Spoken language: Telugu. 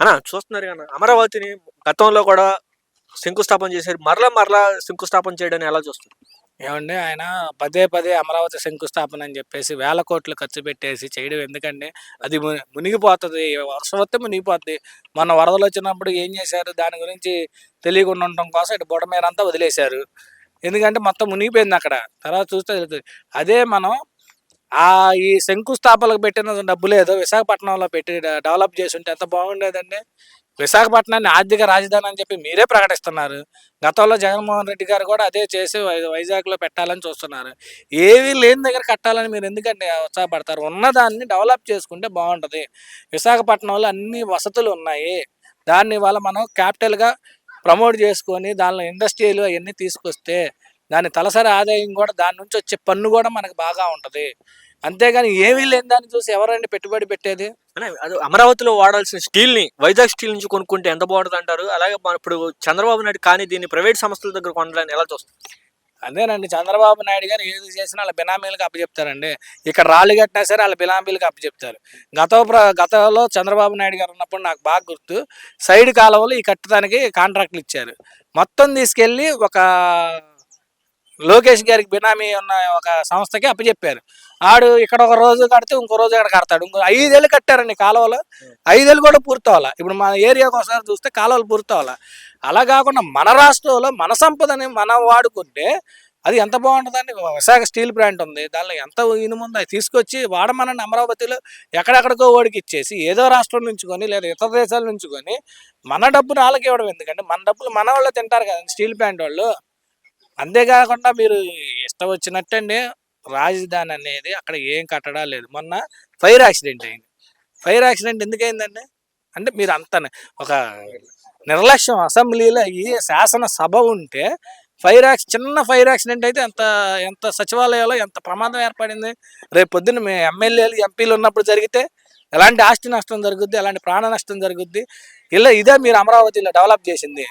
అన్న చూస్తున్నారు కదా అమరావతిని గతంలో కూడా శంకుస్థాపన చేశారు. మరలా మరలా శంకుస్థాపన చేయడాన్ని ఎలా చూస్తుంది ఏమండి ఆయన పదే పదే అమరావతి శంకుస్థాపన అని చెప్పేసి వేల కోట్లు ఖర్చు పెట్టేసి చేయడం ఎందుకంటే అది మునిగిపోతుంది. వర్షం వస్తే మునిగిపోతుంది మన వరదలు వచ్చినప్పుడు ఏం చేశారు? దాని గురించి తెలియకుండా ఉండటం కోసం ఇటు బుడమేరంతా వదిలేశారు. ఎందుకంటే మొత్తం మునిగిపోయింది అక్కడ. తర్వాత చూస్తే అదే మనం ఆ ఈ శంకుస్థాపనకు పెట్టిన డబ్బులు ఏదో విశాఖపట్నంలో పెట్టి డెవలప్ చేసి ఉంటే ఎంత బాగుండేదండి? విశాఖపట్నాన్ని ఆర్థిక రాజధాని అని చెప్పి మీరే ప్రకటిస్తున్నారు. గతంలో జగన్మోహన్ రెడ్డి గారు కూడా అదే చేసి వై- వైజాగ్లో పెట్టాలని చూస్తున్నారు. ఏవి లేని దగ్గర కట్టాలని మీరు ఎందుకంటే ఉత్సాహపడతారు? ఉన్నదాన్ని డెవలప్ చేసుకుంటే బాగుంటుంది. విశాఖపట్నంలో అన్ని వసతులు ఉన్నాయి. దాన్ని వల్ల మనం క్యాపిటల్గా ప్రమోట్ చేసుకొని దానిలో ఇండస్ట్రీలు అవన్నీ తీసుకొస్తే దాని తలసరి ఆదాయం కూడా దాని నుంచి వచ్చే పన్ను కూడా మనకు బాగా ఉంటుంది. అంతేగాని ఏమీ లేని దాన్ని చూసి ఎవరండి పెట్టుబడి పెట్టేది? అది అమరావతిలో వాడాల్సిన స్టీల్ని వైజాగ్ స్టీల్ నుంచి కొనుక్కుంటే ఎంత బాగుంటుంది అంటారు? అలాగే ఇప్పుడు చంద్రబాబు నాయుడు కానీ దీన్ని ప్రైవేట్ సంస్థల దగ్గర కొనడాన్ని ఎలా చూస్తారు? అదేనండి చంద్రబాబు నాయుడు గారు ఏది చేసినా వాళ్ళ బినామీలకు అప్పచెప్తారండి. ఇక్కడ రాళ్ళు కట్టినా సరే వాళ్ళ బినామీలకు అప్పచెప్తారు. గత గతంలో చంద్రబాబు నాయుడు గారు ఉన్నప్పుడు నాకు బాగా గుర్తు. సైడ్ కాలువలు ఈ కట్టడానికి కాంట్రాక్ట్లు ఇచ్చారు. మొత్తం తీసుకెళ్ళి ఒక లోకేష్ గారికి బినామీ ఉన్న ఒక సంస్థకి అప్పచెప్పారు. ఆడు ఇక్కడ ఒక రోజు కడితే ఇంకో రోజు ఇక్కడ కడతాడు. ఇంకో ఐదేళ్ళు కట్టారండి కాలువలు. ఐదేళ్ళు కూడా పూర్తవాలా. ఇప్పుడు మన ఏరియాకి ఒకసారి చూస్తే కాలువలు పూర్తవాలా. అలా కాకుండా మన రాష్ట్రంలో మన సంపదని మనం వాడుకుంటే అది ఎంత బాగుంటుందండి? విశాఖ స్టీల్ ప్లాంట్ ఉంది. దానిలో ఎంత ఇనుముందో అది తీసుకొచ్చి వాడమనండి అమరావతిలో ఎక్కడెక్కడికో ఓడికి ఇచ్చేసి ఏదో రాష్ట్రం నుంచి కొని లేదా ఇతర దేశాల నుంచి కొని మన డబ్బును వాళ్ళకి ఇవ్వడం. ఎందుకంటే మన డబ్బులు మన వాళ్ళు తింటారు కదండి స్టీల్ ప్లాంట్ వాళ్ళు. అంతేకాకుండా మీరు ఇష్టం వచ్చినట్టండి. రాజధాని అనేది అక్కడ ఏం కట్టడా లేదు. మొన్న ఫైర్ యాక్సిడెంట్ అయింది. ఫైర్ యాక్సిడెంట్ ఎందుకు అయిందండి అంటే మీరు అంత ఒక నిర్లక్ష్యం అసెంబ్లీలో ఈ శాసనసభ ఉంటే ఫైర్ యాక్సి చిన్న ఫైర్ యాక్సిడెంట్ అయితే ఎంత ఎంత సచివాలయంలో ఎంత ప్రమాదం ఏర్పడింది? రేపు పొద్దున్న మీ ఎమ్మెల్యేలు ఎంపీలు ఉన్నప్పుడు జరిగితే ఎలాంటి ఆస్తి నష్టం జరుగుద్ది? ఎలాంటి ప్రాణ నష్టం జరుగుద్ది? ఇలా ఇదే మీరు అమరావతిలో డెవలప్ చేసింది.